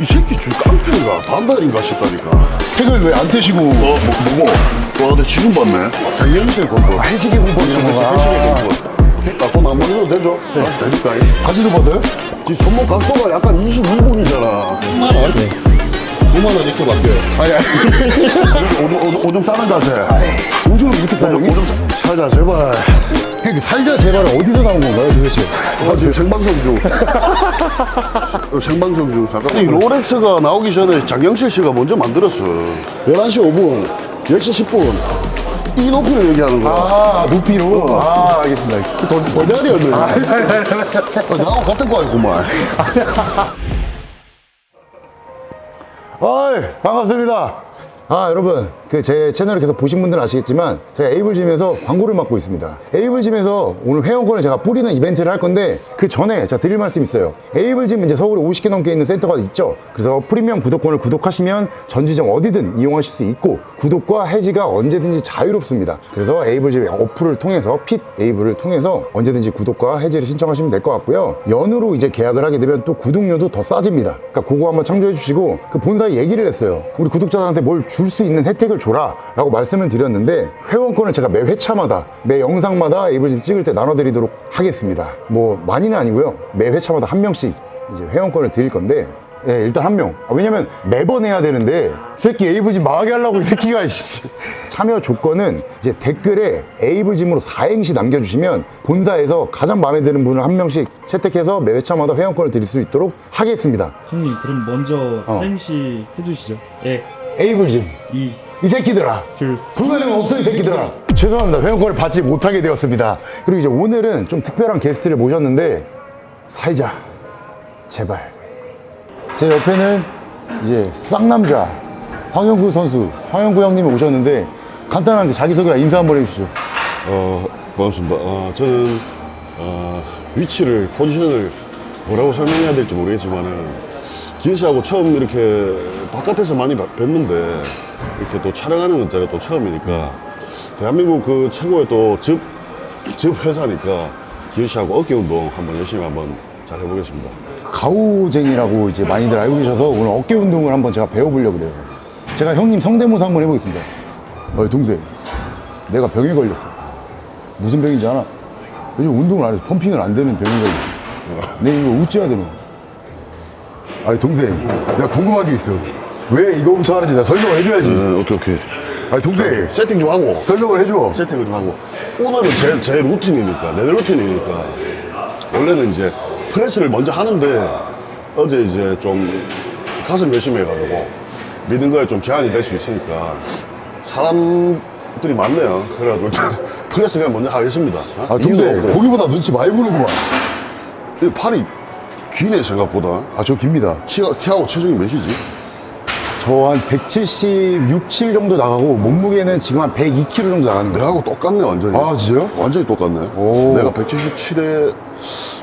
이 새끼 줄 깡패인가 반달인가 싶다니까 책을 왜안 떼시고 어, 뭐, 뭐고? 와, 근데 지금 봤네. 장영실 건도. 해시계 공부 이런 거가 해시계 건도. 갖고 나한 번 해도 되죠? 다시 되니까. 바지도 벗어요? 지금 손목 각도가 약간 22분이잖아. 10만 원? 5만 원 이렇게 맡겨요 아니 아니 오줌, 오줌, 오줌 싸는 자세. 오줌을 이렇게 싸요 오줌? 오줌 싸- 살자, 제발. 그러니까 살자 제발은 어디서 나온 건가요 도대체? 아, 지금 생방송 중. 어, 생방송 중. 잠깐. 이 롤렉스가 나오기 전에 장영실 씨가 먼저 만들었어. 11시 5분, 10시 10분. 이 높이를 얘기하는 거야. 아 높이로? 아 알겠습니다 더, 벌다리였네. 아, 나하고 같은 거였구만. 어이 반갑습니다 아 여러분 그 제 채널을 계속 보신 분들은 아시겠지만 제가 에이블짐에서 광고를 맡고 있습니다. 에이블짐에서 오늘 회원권을 제가 뿌리는 이벤트를 할 건데 그 전에 제가 드릴 말씀이 있어요. 에이블짐 이제 서울에 50개 넘게 있는 센터가 있죠? 그래서 프리미엄 구독권을 구독하시면 전지점 어디든 이용하실 수 있고 구독과 해지가 언제든지 자유롭습니다. 그래서 에이블짐의 어플을 통해서 핏 에이블을 통해서 언제든지 구독과 해지를 신청하시면 될 것 같고요. 연으로 이제 계약을 하게 되면 또 구독료도 더 싸집니다. 그러니까 그거 한번 참조해 주시고 그 본사에 얘기를 했어요. 우리 구독자들한테 뭘줄 수 있는 혜택을 줘라 라고 말씀을 드렸는데 회원권을 제가 매 회차마다 매 영상마다 에이블짐 찍을 때 나눠드리도록 하겠습니다 뭐 많이는 아니고요 매 회차마다 한 명씩 이제 회원권을 드릴 건데 예, 일단 한 명. 아, 왜냐면 매번 해야 되는데, 이 새끼 에이블짐 망하게 하려고 이 새끼가, 이씨. 참여 조건은 이제 댓글에 에이블짐으로 사행시 남겨주시면 본사에서 가장 마음에 드는 분을 한 명씩 채택해서 매 회차마다 회원권을 드릴 수 있도록 하겠습니다. 형님 그럼 먼저 어. 사행시 해주시죠. 예, 에이블짐. 이, 이 새끼들아. 줄. 불가능 없어 이 새끼들아 죄송합니다 회원권을 받지 못하게 되었습니다 그리고 이제 오늘은 좀 특별한 게스트를 모셨는데 살자 제발 제 옆에는 이제 쌍남자 황영구 선수 황영구 형님이 오셨는데 간단하게 자기소개 인사 한번 해주시죠 어, 반갑습니다. 어, 저는 어, 위치를 포지션을 뭐라고 설명해야 될지 모르겠지만은 기현 씨하고 처음 이렇게 바깥에서 많이 봐- 뵀는데 이렇게 또 촬영하는 건 제가 또 처음이니까 대한민국 그 최고의 또즙 즙 회사니까 기현 씨하고 어깨 운동 한번 열심히 한번 잘 해보겠습니다. 가우쟁이라고 이제 많이들 알고 계셔서 오늘 어깨 운동을 한번 제가 배워보려고 그래요. 제가 형님 성대모사 한번 해보겠습니다. 어이 동생 내가 병에 걸렸어. 무슨 병인지 알아? 요즘 운동을 안 해서 펌핑을 안 되는 병이 걸렸어. 내 이거 우찌해야 되는 거야 아니 동생. 내가 궁금한 게 있어. 왜 이거부터 하는지 나 설명을 해줘야지. 네, 오케이 오케이. 아니 동생. 세팅 좀 하고. 설명을 해줘. 세팅을 좀 하고. 오늘은 제, 제 루틴이니까 내 루틴이니까. 원래는 이제 프레스를 먼저 하는데 어제 이제 좀 가슴 열심히 해가지고 믿는 거에 좀 제한이 될 수 있으니까 사람들이 많네요. 그래가지고 일단 프레스 그냥 먼저 하겠습니다. 어? 아 동생. 보기보다 눈치 많이 보는구만. 이 팔이 기네 생각보다 아 저 깁니다 키가, 키하고 체중이 몇이지? 저 한 176, 7 정도 나가고 몸무게는 지금 한 102kg 정도 나가는데 내하고 똑같네 완전히 아, 진짜요? 완전히 똑같네 오. 내가 177에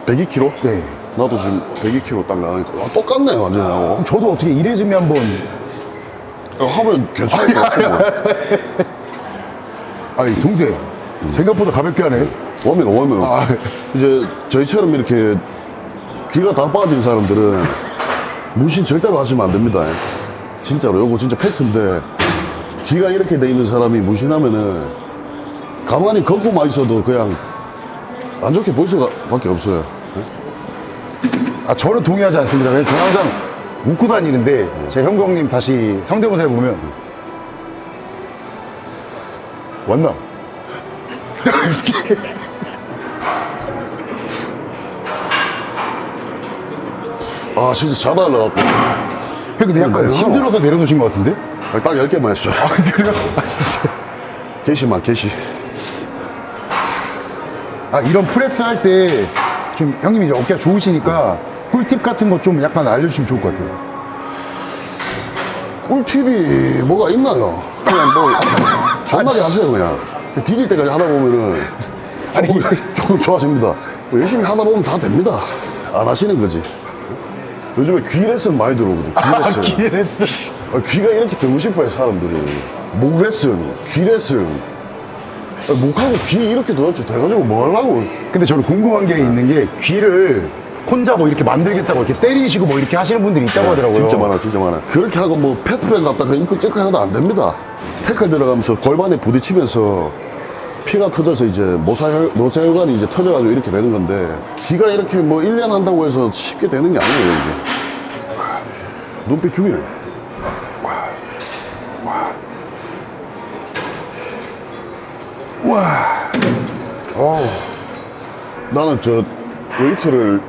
102kg? 네. 나도 지금 102kg 딱 나가니까 아, 똑같네 완전히 나하고 저도 어떻게 이래지면 한번 어, 하면 괜찮을 것 같아 아니 동생 생각보다 가볍게 하네 워밍 워밍 아. 이제 저희처럼 이렇게 귀가 다 빠진 사람들은 무신 절대로 하시면 안 됩니다. 진짜로. 요거 진짜 팩트인데 귀가 이렇게 돼 있는 사람이 무신하면은 가만히 걷고만 있어도 그냥 안 좋게 보일 수밖에 없어요. 아 저는 동의하지 않습니다. 왜냐면 저는 항상 웃고 다니는데 제 형경님 다시 성대모사 해보면 왔나? 아 진짜 자다 일어났고 형 근데 약간 그런가요? 힘들어서 내려놓으신 것 같은데? 아, 딱 10개만 했어 아 그래요? 게시만 게시. 아 이런 프레스 할 때 좀 형님이 이제 어깨가 좋으시니까 꿀팁 같은 거 좀 약간 알려주시면 좋을 것 같아요. 꿀팁이 뭐가 있나요? 그냥 뭐 존나게 하세요 그냥. 디딜 때까지 하다 보면은 조금, 조금 좋아집니다. 뭐 열심히 하다 보면 다 됩니다. 안 하시는 거지 요즘에 귀 레슨 많이 들어오거든 귀 레슨 레슨 아, 귀가 이렇게 듣고 싶어요 사람들이 목 레슨 귀 레슨 아, 목하고 귀 이렇게 도대체 돼가지고 뭐 하려고 근데 저는 궁금한 게 있는 게 귀를 혼자 뭐 이렇게 만들겠다고 이렇게 때리시고 뭐 이렇게 하시는 분들이 있다고 하더라고요. 진짜 많아, 진짜 많아. 그렇게 하고 뭐 페트병 갖다가 입고 째까 해도 안 됩니다. 태클 들어가면서 골반에 부딪히면서 피가 터져서 이제 모사혈, 모사혈관이 이제 터져가지고 이렇게 되는 건데 기가 이렇게 뭐 1년 한다고 해서 쉽게 되는 게 아니에요, 이게. 눈빛 죽이네. 와. 어우. 나는 저 웨이트를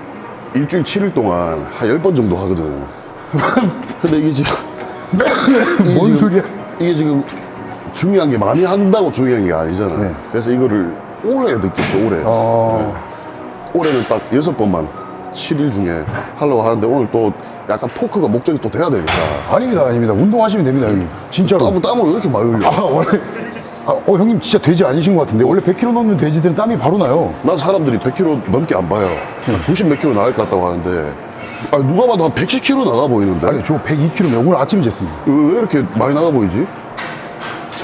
일주일 7일 동안 한 10번 정도 하거든. 근데 이게 지금. 이게 뭔 지금- 소리야? 이게 지금 중요한 게 많이 한다고 중요한 게 아니잖아. 네. 그래서 이거를 오래 느꼈어, 오래. 어, 네. 올해는 딱 여섯 번만 7일 중에 하려고 하는데 오늘 또 약간 토크가 목적이 또 돼야 되니까. 아닙니다, 아닙니다. 운동하시면 됩니다, 형님. 진짜로. 땀을, 땀을 왜 이렇게 많이 흘려? 아, 원래. 아, 어, 형님 진짜 돼지 아니신 것 같은데. 원래 100kg 넘는 돼지들은 땀이 바로 나요. 난 사람들이 100kg 넘게 안 봐요. 90몇 킬로 나갈 것 같다고 하는데, 아니, 누가 봐도 한 110kg 나가 보이는데? 아니, 저 102kg면 오늘 아침에 쟀습니다. 왜, 왜 이렇게 많이 나가 보이지?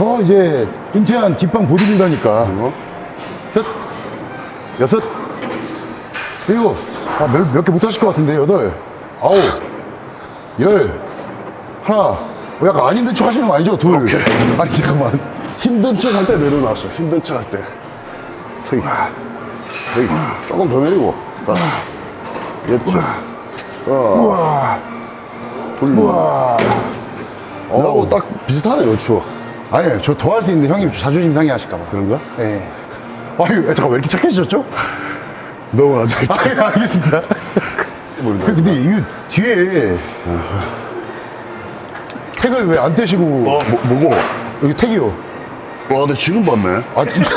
저 이제 은퇴한 뒷방 보디빌더니까. 어? 셋, 여섯, 일곱, 아, 몇, 몇개 못하실 것 같은데, 여덟, 아홉, 열, 하나, 어, 약간 안 힘든 척 하시는 거 아니죠? 둘. 오케이. 아니, 잠깐만. 힘든 척 할 때 내려놨어. 힘든 척 할 때. 서기. 여기. 조금 더 내리고. 다시. 그렇지. 우와, 돌리고. 나하고 딱 비슷하네, 여추. 아니요, 저더 할 수 있는데 형님 자존심 상해 하실까봐. 그런가? 예. 아유, 잠깐 왜 이렇게 착해지셨죠? 넘어가자. 아, 알겠습니다. 근데 이거 뒤에 택을 왜 안 떼시고 어, 뭐, 뭐고? 여기 택이요. 와, 내 지금 봤네. 아 진짜?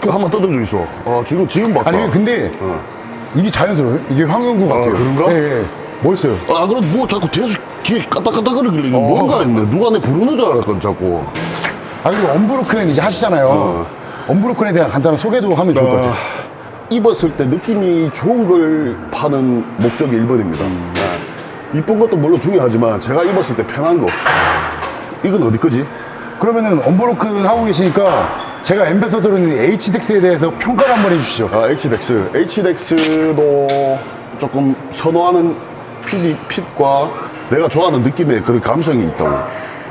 그 한번 떠들어줘 있어. 아, 지금, 지금 봤다. 아니 근데 어. 이게 자연스러워요. 이게 황영구 같아요. 그런가? 예, 예. 멋있어요. 아, 그래도 뭐 자꾸 계속 뒤에 까딱까딱거리길래 이거 뭔가 있네. 누가 내 부르는 줄 알았거든, 자꾸. 아 그리고 언브로큰 이제 하시잖아요. 어. 언브로큰에 대한 간단한 소개도 하면 좋을 것 같아요. 입었을 때 느낌이 좋은 걸 파는 목적이 1번입니다. 이쁜 것도 물론 중요하지만 제가 입었을 때 편한 거. 이건 어디 거지? 그러면은 언브로큰 하고 계시니까 제가 엠베서더는 H덱스에 대해서 평가를 한번 해주시죠. 아, H덱스. H덱스도 조금 선호하는 핏과 내가 좋아하는 느낌의 그런 감성이 있다고.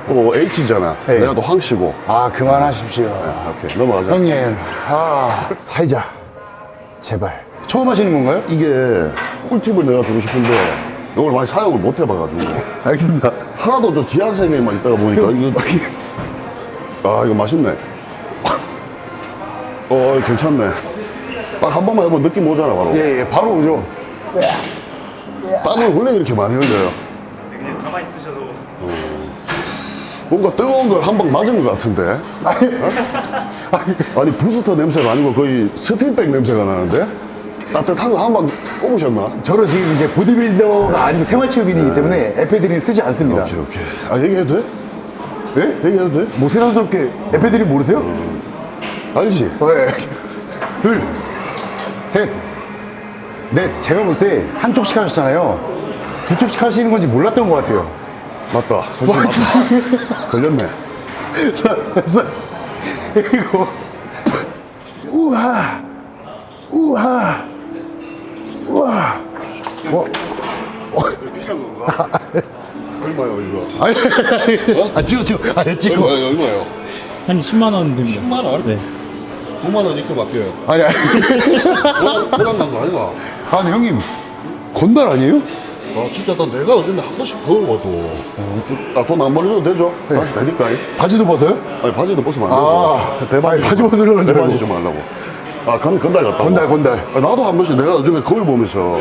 또 H잖아. 네. 내가 또 황씨고. 아 그만하십시오. 아, 오케이. 넘어가자. 형님, 아 살자. 제발. 처음 하시는 건가요? 이게 꿀팁을 내가 주고 싶은데 이걸 많이 사용을 못 해봐가지고 알겠습니다. 하나도 저 지하생에만 있다가 보니까 이거 아 이거 맛있네 어 괜찮네 딱 한 번만 해보면 느낌 오잖아 바로 예, 예, 바로 오죠. 땀을 원래 이렇게 많이 흘려요 가만히 있으셔도 뭔가 뜨거운 걸 한 방 맞은 것 같은데 어? 아니 부스터 냄새가 아니고 거의 스팀백 냄새가 나는데 따뜻한 거 한 방 꼽으셨나? 저는 지금 이제 보디빌더가 아니고 생활체육인이기 때문에 에페드린 쓰지 않습니다. 오케이 오케이 아 얘기해도 돼? 예? 얘기해도 돼? 뭐 세상스럽게 에페드린 모르세요? 알지? 네. 둘, 셋, 넷. 제가 볼 때 한쪽씩 하셨잖아요. 두 쪽씩 하시는 건지 몰랐던 것 같아요. 맞다 솔직히 맞다 걸렸네 자, 자, 그리고 우하, 우하, 우와. 와, 비싼 건가? 얼마요 이거? 아니, 아, 찍어, 찍어. 아, 찍어. 얼마요 얼마요? 한 10만 원 됩니다. 10만 원? 네. 9만 원 입고 맡겨요 아니, 아니. 호남 난거 아니가? 아, 근데 형님, 건달 아니에요? 아 진짜 나 내가 요즘에 한 번씩 거울 봐도 아돈 안 벌려도 되죠? 다시 되니까 바지도 벗어요? 아니 바지도 벗으면 안 아, 되고 대바지. 바지 벗으려는 줄 대바지 알고. 좀 하려고 아 건, 건달 같다고? 건달, 건달. 아, 나도 한 번씩 내가 요즘에 거울 보면서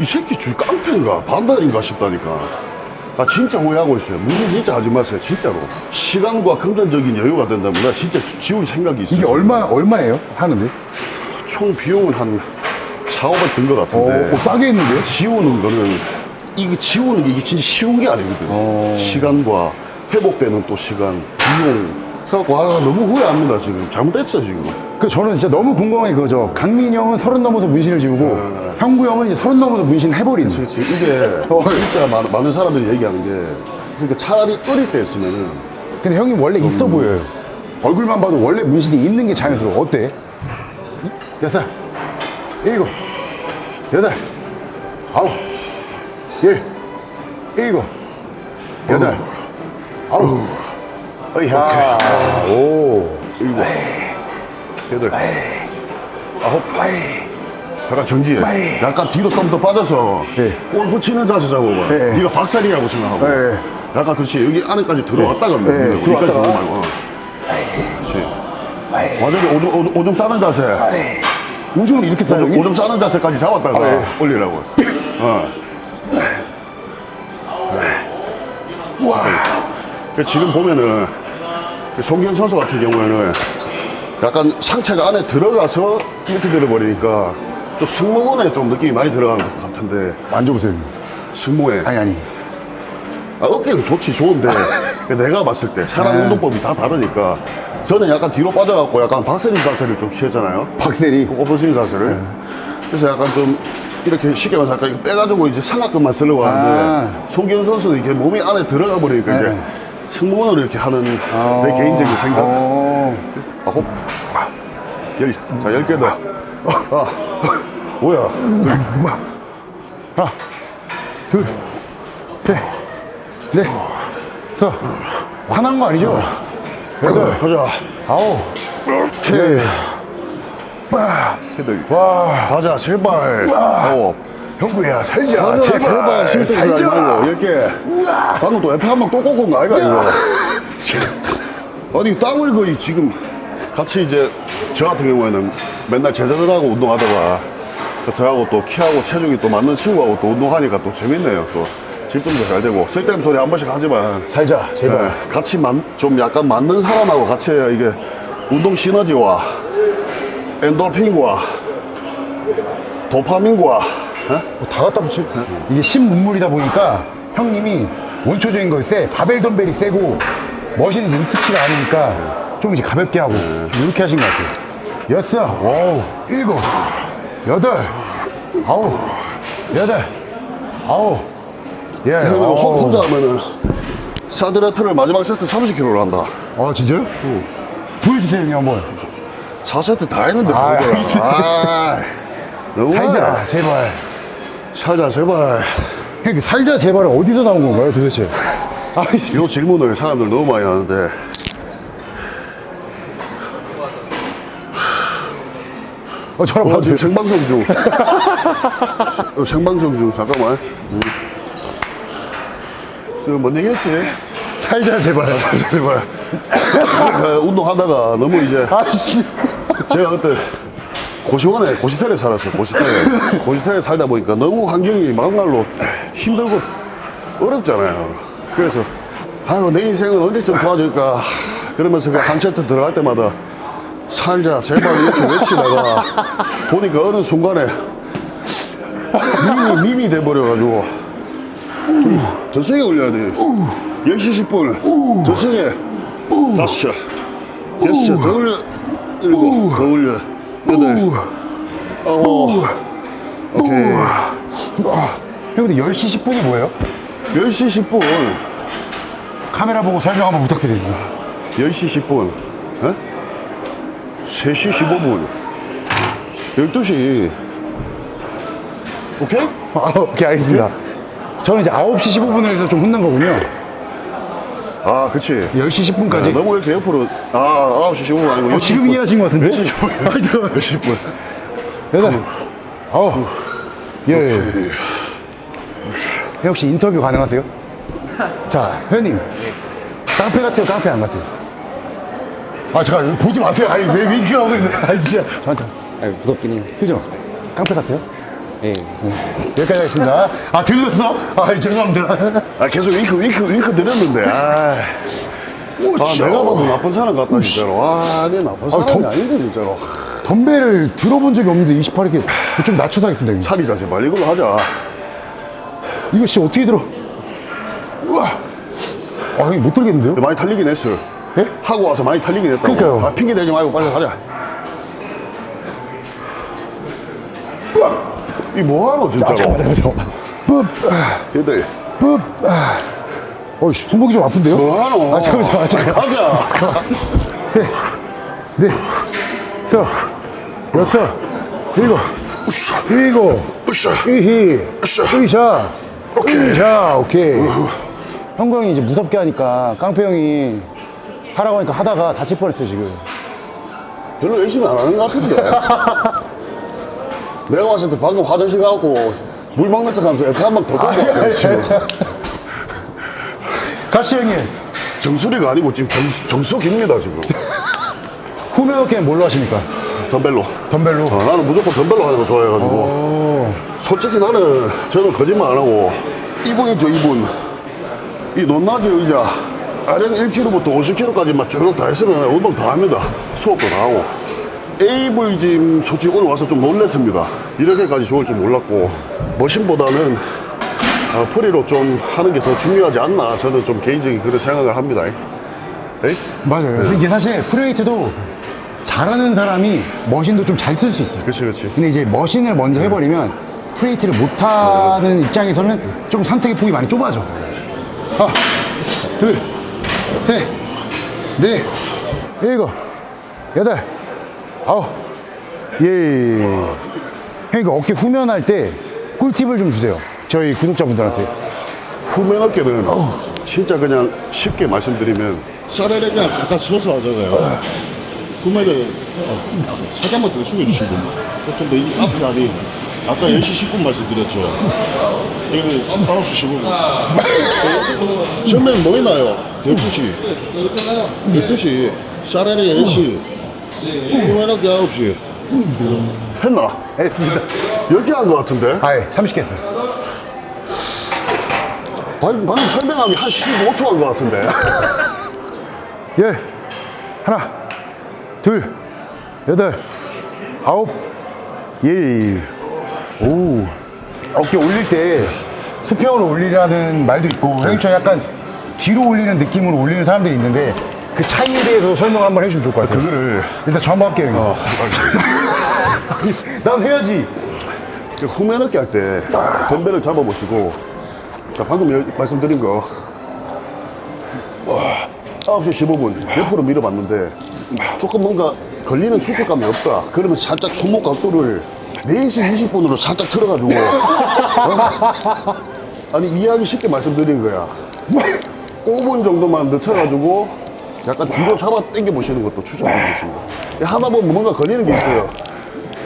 이 새끼 줄 깡패인가 반달인가 싶다니까 아 진짜 후회하고 있어요 무슨 진짜 하지 마세요 진짜로 시간과 금전적인 여유가 된다면 나 진짜 지울 생각이 있어요 이게 얼마, 얼마예요? 하는데? 총 비용은 한 4, 500 든것 어, 같은데 어, 싸게 했는데요? 지우는 거는 이게 지우는 게 이게 진짜 쉬운 게 아니거든. 어. 시간과 회복되는 또 시간, 비용. 그래갖고 아 너무 후회합니다 지금. 잘못했어 지금. 그 저는 진짜 너무 궁금한 게 그거죠. 강민이 형은 서른 넘어서 문신을 지우고 형구 형은 이제 서른 넘어서 문신 해버린. 그렇지 이게 진짜 많은, 많은 사람들이 얘기하는 게 그러니까 차라리 어릴 때 했으면은 근데 형이 원래 있어 보여요. 얼굴만 봐도 원래 문신이 있는 게 자연스러워. 어때? 이- 여섯, 일곱, 여덟, 아홉, 열, 일곱, 여덟, 아홉, 어이야, 오, 일곱, 여덟, 아홉, 약간 정지해. 약간 뒤로 좀 더 빠져서 네. 골프 치는 자세 잡아봐. 네. 네가 박살이라고 생각하고. 네. 약간 그렇지. 여기 안에까지 들어왔다가 네, 밀어. 여기까지 들어왔다가. 들어 말고. 어. 그렇지. 완전히 오줌, 오줌, 오줌 싸는 자세. 오줌을 이렇게 싸요, 오줌? 오줌 싸는 자세까지 잡았다가 네. 올리라고. 어. 와. 지금 보면은 그 송기현 선수 같은 경우에는 약간 상체가 안에 들어가서 밑에 들어버리니까 좀 승모근에 좀 느낌이 많이 들어간 것 같은데 만져보세요. 승모에 아니, 아니. 아, 어깨는 좋지 좋은데 내가 봤을 때 사람 네. 운동법이 다 다르니까 저는 약간 뒤로 빠져갖고 약간 박세리 자세를 좀 취했잖아요 박세리. 엎어진 자세를 그래서 약간 좀 이렇게 쉽게 말해서 약간 이거 빼가지고 이제 삼각근만 쓰려고 하는데 아. 송기현 선수는 이게 몸이 안에 들어가 버리니까 이제 네. 승모근으로 이렇게 하는 내 개인적인 생각 어, 아홉 열, 자, 열개 더. 아, 뭐야. 하나, 둘, 셋, 넷, 서 화난 거 아니죠? 여덟, 가자. 아홉, 오케이. 헤들. 와, 가자, 제발. 아홉. 형구야, 살자. 가자, 제발. 제발. 하지 살자. 말고. 열 개. 방금 또 F 한방또 꽂은 거 아이가, 이거. 아니, 땀을 거의 지금 같이 이제 저 같은 경우에는 맨날 제자들하고 운동하다가 그 저하고 또 키하고 체중이 또 맞는 친구하고 또 운동하니까 또 재밌네요. 또 질병도 잘 되고 쓸데없는 소리 한 번씩 하지만 살자, 제발. 네, 같이 만, 좀 약간 맞는 사람하고 같이 해야 이게 운동 시너지와 엔돌핀과 도파민과 어? 뭐다 갖다 붙여. 이게 신문물이다 보니까 형님이 원초적인 거 세, 바벨 덤벨이 세고 머신 능숙치가 않으니까 좀 이제 가볍게 하고 좀 이렇게 하신 것 같아요. 여섯, 오, 일곱, 여덟, 아홉, 여덟, 아홉, 열. 그리고 아홉. 혼- 혼자 하면은 사드레트를 마지막 세트 30kg로 한다 아 진짜요? 보여주세요 형님 한번. 4세트 다 했는데 아, 보더라. 아, 너무 살자 제발. 살자 제발 형님 살자 제발 은 어디서 나온 건가요 도대체? 아니 이 질문을 사람들 너무 많이 하는데 어, 저랑 어, 봐주세요. 지금 생방송 중 어, 생방송 중 잠깐만 음. 그뭔 얘기했지? 살자 제발. 제발 그 운동하다가 너무 이제 아씨. 제가 그때 고시원에 고시텔에 살았어요 고시텔에 고시텔에 살다 보니까 너무 환경이 막말로 힘들고 어렵잖아요 그래서 아유 내 인생은 언제쯤 좋아질까 그러면서 그 한 세트 들어갈 때마다 살자 제발 이렇게 외치다가 보니까 어느 순간에 밈이 밈이 돼버려가지고 더 세게 올려야 돼. 10시 10분 더 세게. 다섯 여섯 더 올려. 일곱. 더 올려. 여덟. 아홉. 오케이. 형 근데 10시 10분이 뭐예요? 10시 10분. 카메라 보고 설명 한번 부탁드립니다. 10시 10분. 어? 3시 15분. 12시. 오케이? 아, 오케이, 알겠습니다. 저는 이제 9시 15분을 해서 좀 혼난 거군요. 아 그치 10시 10분까지. 너무 이렇게 옆으로 아 9시 15분 아니고 어, 지금 이해하신 것 같은데? 10시 10분 아, 잠깐만. 10시 10분 여덟, 아홉, 열. 형 혹시 인터뷰 가능하세요? 자, 회원님. 깡패 같아요, 깡패 안 같아요? 아, 잠깐, 보지 마세요. 아니, 왜, 왜 이렇게 하고 있어요? 아, 진짜. 저한테. 아 무섭긴 해요. 그죠? 깡패 같아요? 예. 여기까지 하겠습니다. 아, 들렸어? 아, 죄송합니다. 아 계속 윙크 윙크 윙크 드렸는데 아, 아 내가 봐도 나쁜 사람 같다 진짜로 아 내 나쁜 사람이 덤- 아닌데 진짜로 덤벨을 들어본 적이 없는데 28 이렇게 좀 낮춰서 하겠습니다. 형님. 살이자 제발 이걸로 하자 이거 씨 어떻게 들어? 우와. 아, 형님 못 들겠는데요? 많이 탈리긴 했어 예? 하고 와서 많이 탈리긴 했다고 그러니까요. 아 핑계 대지 말고 빨리 가자 이 뭐하노 아, 진짜로 잠깐만, 잠깐만. 뿌, 아, 얘들 뿌, 아. 어이씨, 손목이 좀 아픈데요? 뭐하노 아, 잠깐만, 잠깐만. 가자 셋, 넷, 서, 여섯, 일곱, 일곱, 으쌰. 으히, 으쌰. 으이샤, 으이샤, 오케이. 형구 형이 이제 무섭게 하니까 깡패 형이 하라고 하니까 하다가 다칠 뻔했어요, 지금. 별로 열심히 안 하는 것 같은데. 내가 봤을 때 방금 화장실 가고 물 먹는 척 하면서 옆에 한 방더 아니, 본것 같아, 아니, 지금. 가시 형님, 정수리가 아니고 지금 정수, 정수기입니다, 지금. 후면 어깨는 뭘로 하십니까? 덤벨로. 덤벨로. 어, 나는 무조건 덤벨로 하는 거 좋아해가지고. 오, 솔직히 나는 저는 거짓말 안 하고 이분 있죠 이분 이 논나지 의자 아령 1kg부터 50kg까지만 쭉다 했으면 운동 다 합니다 수업도 다 하고 에이블짐 솔직히 오늘 와서 좀 놀랬습니다 이렇게까지 좋을 줄 몰랐고 머신보다는 어, 프리로 좀 하는 게 더 중요하지 않나 저는 좀 개인적인 그런 생각을 합니다 에이? 맞아요. 네. 이게 사실 프레이트도 잘하는 사람이 머신도 좀 잘 쓸 수 있어요. 그치 그치 근데 이제 머신을 먼저 해버리면 프레이트를 못하는 입장에서는 좀 선택의 폭이 많이 좁아져. 하나, 둘, 셋, 넷, 일곱, 여덟, 아홉, 예. 그러니까 어깨 후면할 때 꿀팁을 좀 주세요. 저희 구독자분들한테. 후면 어깨는 진짜 그냥 쉽게 말씀드리면 쌀에를 그냥 약간 서서 하잖아요. 후면을 살짝 만 더 숙여주시고. 좀더 앞에 다리 아까 10시 10분 말씀드렸죠. 이거 9시 15분 처음엔 뭐 있나요? 12시. 12시. 쌀에를 10시 후면 어깨 9시 했나? 했습니다. 10개 한것 같은데? 아예 30개 했어요. 방금, 방금 설명하기 한 15초 한 것 같은데 열, 하나, 둘, 여덟, 아홉, 예. 오. 어깨 올릴 때 수평으로 올리라는 말도 있고, 형님처럼 약간 뒤로 올리는 느낌으로 올리는 사람들이 있는데, 그 차이에 대해서 설명 한번 해주면 좋을 것 같아요. 그거를 일단 저 한번 할게요, 형님. 난 해야지. 그 후면 어깨 할 때 덤벨을 잡아보시고 자 방금 여- 말씀드린 거 와, 9시 15분 옆으로 밀어봤는데 조금 뭔가 걸리는 수축감이 없다 그러면 살짝 손목 각도를 4시 20분으로 살짝 틀어가지고 어? 아니 이해하기 쉽게 말씀드린 거야 5분 정도만 늦춰가지고 약간 뒤로 잡아 당겨 보시는 것도 추천드리겠습니다 하다 보면 뭔가 걸리는 게 있어요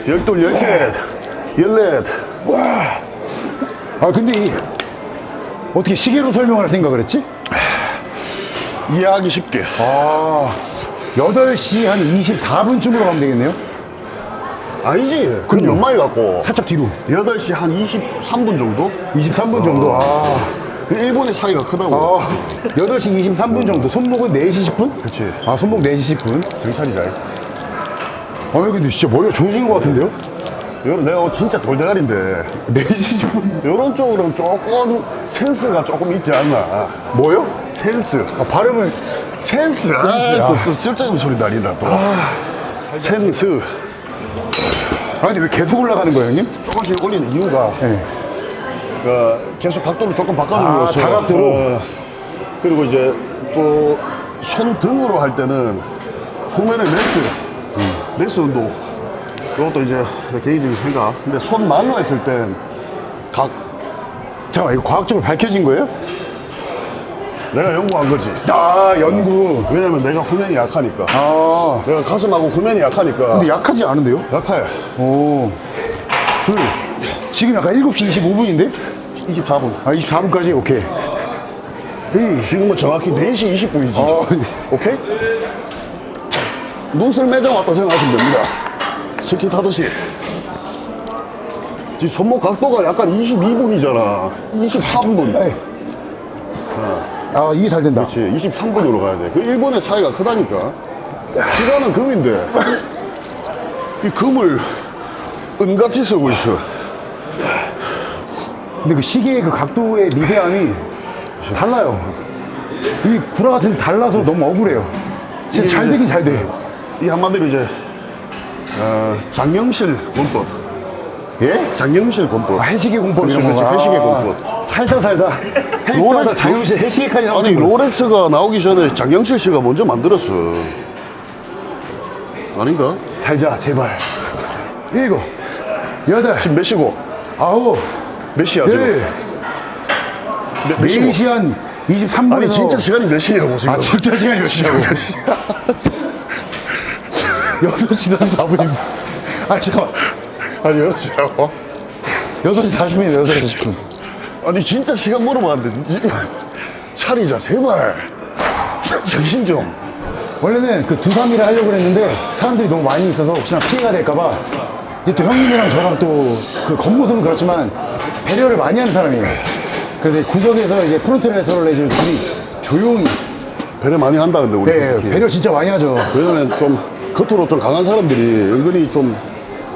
열둘 열셋 열넷 아, 근데 이, 어떻게 시계로 설명할 생각을 했지? 이해하기 쉽게 아, 8시 한 24분쯤으로 가면 되겠네요? 아니지 그럼 연말 갖고 살짝 뒤로. 8시 한 23분 정도? 23분 정도. 아. 그 일본의 차이가 크다고 아, 8시 23분 정도. 손목은 4시 10분? 그치 아, 손목 4시 10분. 정찰이자 아니, 근데 진짜 머리가 좋으신 것 같은데요? 이건 내가 진짜 돌대가리인데 4시 10분. 이런 쪽으로는 조금 센스가 조금 있지 않나 뭐요? 센스 아, 발음을. 센스 아, 또, 또 쓸데없는 소리 날린다 또 센스 아, 근데 왜 계속 올라가는 거예요, 형님? 조금씩 올리는 이유가 네. 그 계속 각도를 조금 바꿔줌으로써 아, 다각도로? 어, 그리고 이제 또 손등으로 할 때는 후면의 레스 레스 운동 그것도 이제 내 개인적인 생각 근데 손말로 했을 땐 각 잠깐만, 이거 과학적으로 밝혀진 거예요? 내가 연구한 거지 아, 연구. 왜냐면 내가 후면이 약하니까 아. 내가 가슴하고 후면이 약하니까 근데 약하지 않은데요? 약해 오. 둘. 지금 약간 7시 25분인데? 24분 아, 24분까지? 오케이. 에이. 지금은 정확히 4시 20분이지 아, 오케이? 눈을 매장 왔다 생각하시면 됩니다. 스키 타듯이. 지금 손목 각도가 약간 22분이잖아. 23분. 에이. 아, 이게 잘 된다. 그렇지. 23분으로 가야 돼. 그 일본의 차이가 크다니까. 시간은 금인데. 이 금을 은같이 쓰고 있어. 근데 그 시계의 그 각도의 미세함이 달라요. 이 구라 같은 데 달라서 너무 억울해요. 진짜 이게 잘 이제- 되긴 잘 돼. 이 한마디로 이제, 어, 장영실 권법. 예? 장영실 권법. 아, 해시계 공법 이런 그렇지, 거. 그렇지. 해시계 아, 공법. 살다 살다. 헬스하다 자유시 해시계까지 나오는 아니 롤렉스가 나오기 전에 장영실 씨가 먼저 만들었어 아닌가? 살자 제발. 일곱, 여덟, 지금 몇 시고? 아홉, 몇 시야 지금? 열, 몇, 몇 시고? 4시 한 23분에서 아니 진짜 시간이 몇 시냐고 지금. 아 진짜 시간이 몇 시냐고. 몇 시야? 6시 34분입니다. 아 잠깐만. 아니 몇 시라고? 6시 40분이에요 6시 40분. 아니 진짜 시간 물어봤는데. 지금 차리자 제발. 정신 좀. 원래는 그 두삼일을 하려고 했는데 사람들이 너무 많이 있어서 혹시나 피해가 될까봐 이제 또 형님이랑 저랑 또 그 겉모습은 그렇지만 배려를 많이 하는 사람이에요. 그래서 구석에서 이제 프론트레서를 해주는 둘이 조용히 배려 많이 한다 근데 우리 네, 솔직히. 배려 진짜 많이 하죠. 왜냐면 좀 겉으로 좀 강한 사람들이 은근히 좀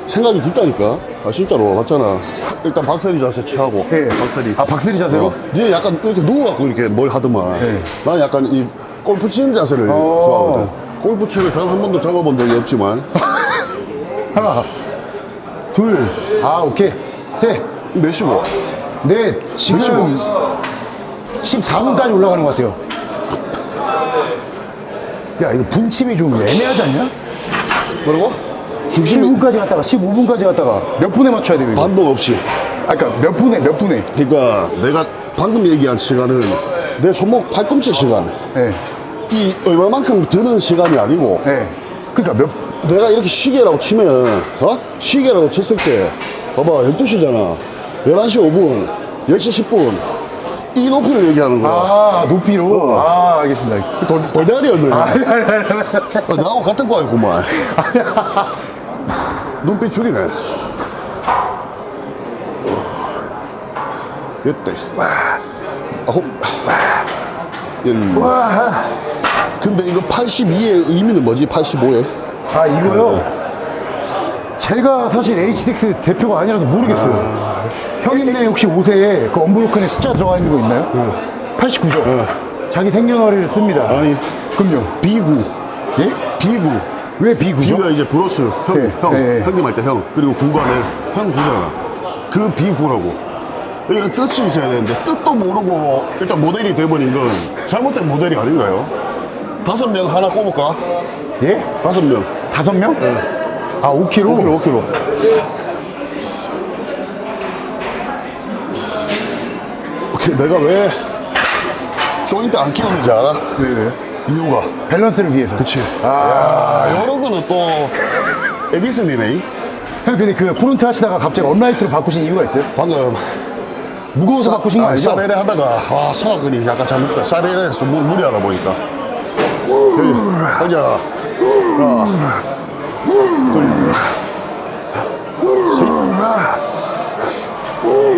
생각이 깊다니까 아 진짜로 맞잖아 일단 박세리 자세 취하고 네. 박세리 아 박세리 자세로? 어, 니 약간 이렇게 누워갖고 이렇게 뭘 하더만 네. 난 약간 이 골프 치는 자세를 어. 좋아하거든 골프 채를 단 한 번도 잡아본 적이 없지만 하나, 둘, 아 오케이, 셋, 몇시고 넷. 지금 14분까지 올라가는 것 같아요. 야 이거 분침이 좀 애매하지 않냐? 뭐라고? 중심이 7분까지 갔다가 15분까지 갔다가 몇 분에 맞춰야 돼요? 이거? 반동 없이 아, 그러니까 몇 분에 몇 분에? 그러니까 내가 방금 얘기한 시간은 내 손목 팔꿈치 시간 예, 이 얼마만큼 드는 시간이 아니고 예. 그러니까 몇 내가 이렇게 시계라고 치면 어? 시계라고 쳤을 때 봐봐 12시잖아 11시 5분 10시 10분. 이 높이를 얘기하는 거야. 아, 높이로. 아, 알겠습니다. 돌, 돌다리였네. 아, 아니, 아니, 아니, 아니. 어, 나하고 같은 과였구만 눈빛 죽이네. 이때 아홉 열 와, 근데 이거 82의 의미는 뭐지? 85에 아, 이거요? 제가 사실 H6 대표가 아니라서 모르겠어요. 형님네 혹시 옷에 그 언브로큰에 숫자 들어가 있는 거 있나요? 89죠. 자기 생년월일을 씁니다. 아니. 그럼요. 비구 예? 비구 왜 비구죠? 비가 이제 브로스 형, 네, 형, 네, 네. 형님 할 때 형, 그리고 구간에 형 구잖아. 그 비구라고. 여기는 뜻이 있어야 되는데, 뜻도 모르고 일단 모델이 돼버린 건 잘못된 모델이 아닌가요? 다섯 명 하나 꼽을까? 예? 다섯 명. 다섯 명? 아, 5kg? 5kg, 5kg. 오케이, 내가 왜 조인트 안 끼웠는지 알아? 네. 이유가. 밸런스를 위해서. 그치. 아, 여러 거는 또 에디슨이네. 형, 근데 그 프론트 하시다가 갑자기 업라이트로 바꾸신 이유가 있어요? 방금 무거워서 바꾸신 거 아, 아니죠? 사레레 하다가 와 성악근이 약간 잘못됐다 사레레에서 무- 무리하다 보니까 살자 하나 둘 셋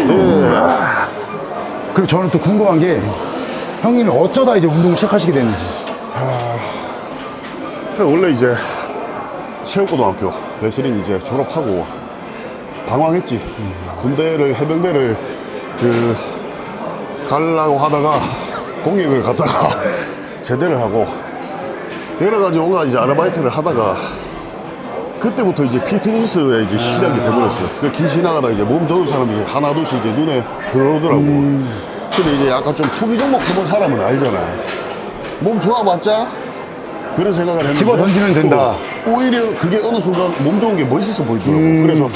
넷 그리고 저는 또 궁금한 게 형님이 어쩌다 이제 운동을 시작하시게 됐는지. 원래 이제 체육고등학교 레슬링 이제 졸업하고 방황했지 군대를 해병대를 그 가려고 하다가 공익을 갔다가 제대를 하고 여러 가지 온갖 이제 아르바이트를 하다가 그때부터 이제 피트니스에 이제 시작이 돼버렸어요. 그길 지나가다 이제 몸 좋은 사람이 하나둘씩 이제 눈에 들어오더라고. 근데 이제 약간 좀 투기 종목 해본 사람은 알잖아. 몸 좋아봤자 그런 생각을 했는데 집어 던지면 된다. 또 오히려 그게 어느 순간 몸 좋은 게 멋있어 보이더라고. 음. 그래서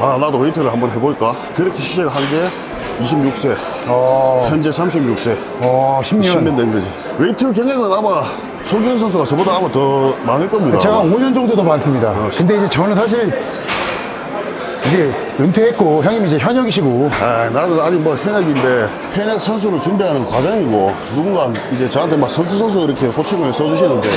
아 나도 웨이트를 한번 해볼까. 그렇게 시작한 게 26세. 어, 현재 36세. 어 10년. 10년 된 거지. 웨이트 경력은 아마 소기현 선수가 저보다 아마 더 많을 겁니다. 제가 5년 정도 더 많습니다. 근데 이제 저는 사실 이제 은퇴했고 형님 이제 현역이시고 아, 나도 아직 뭐 현역인데 현역 선수를 준비하는 과정이고 누군가 이제 저한테 막 선수 선수 이렇게 호칭을 써주시는데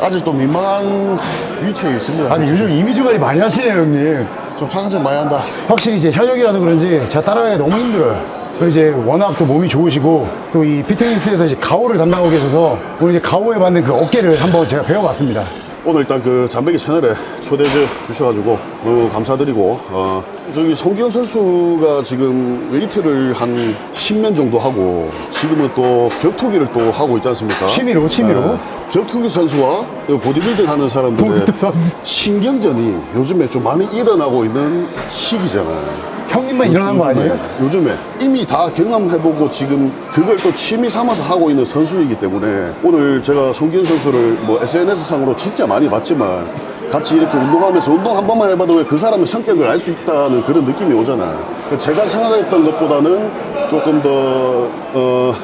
아직도 민망한 위치에 있습니다. 아니 요즘 이미지 관리 많이 하시네요 형님. 좀척 많이 한다. 확실히 이제 현역이라서 그런지 제가 따라가기 너무 힘들어요. 그리고 이제 워낙 또 몸이 좋으시고 또 이 피트니스에서 이제 가오를 담당하고 계셔서 오늘 이제 가오에 받는 그 어깨를 한번 제가 배워봤습니다. 오늘 일단 그 잠배기 채널에 초대해 주셔가지고 너무 감사드리고 어 저기 송기현 선수가 지금 웨이트를 한 10년 정도 하고 지금은 또 격투기를 또 하고 있지 않습니까? 취미로, 취미로. 네. 격투기 선수와 이 보디빌딩 하는 사람들의. 신경전이 요즘에 좀 많이 일어나고 있는 시기잖아요. 형님만 일어난 거 아니에요? 요즘에 이미 다 경험해보고 지금 그걸 또 취미 삼아서 하고 있는 선수이기 때문에 오늘 제가 송기현 선수를 뭐 SNS 상으로 진짜 많이 봤지만 같이 이렇게 운동하면서 운동 한 번만 해봐도 왜 그 사람의 성격을 알 수 있다는 그런 느낌이 오잖아요. 제가 생각했던 것보다는 조금 더, 어,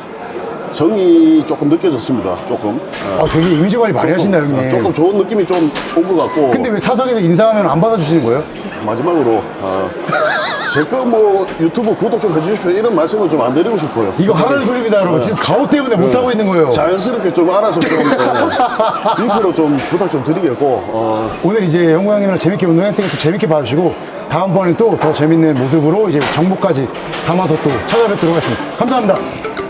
정이 조금 느껴졌습니다. 조금. 어, 아, 되게 이미지 관리 많이 하신다, 형님. 어, 조금 좋은 느낌이 좀 온 것 같고. 근데 왜 사석에서 인사하면 안 받아주시는 거예요? 마지막으로, 어, 제거 뭐 유튜브 구독 좀 해주십시오. 이런 말씀은 좀안 드리고 싶어요. 이거 하라는 소리입니다, 여러분. 지금 가오 때문에 못하고 있는 거예요. 자연스럽게 좀 알아서 좀, 어, 링크로 좀 부탁 좀 드리겠고, 어, 오늘 이제 형구 형이랑 재밌게 운동했으니까 또 재밌게 봐주시고 다음번엔 또더 재밌는 모습으로 이제 정보까지 담아서 또 찾아뵙도록 하겠습니다. 감사합니다.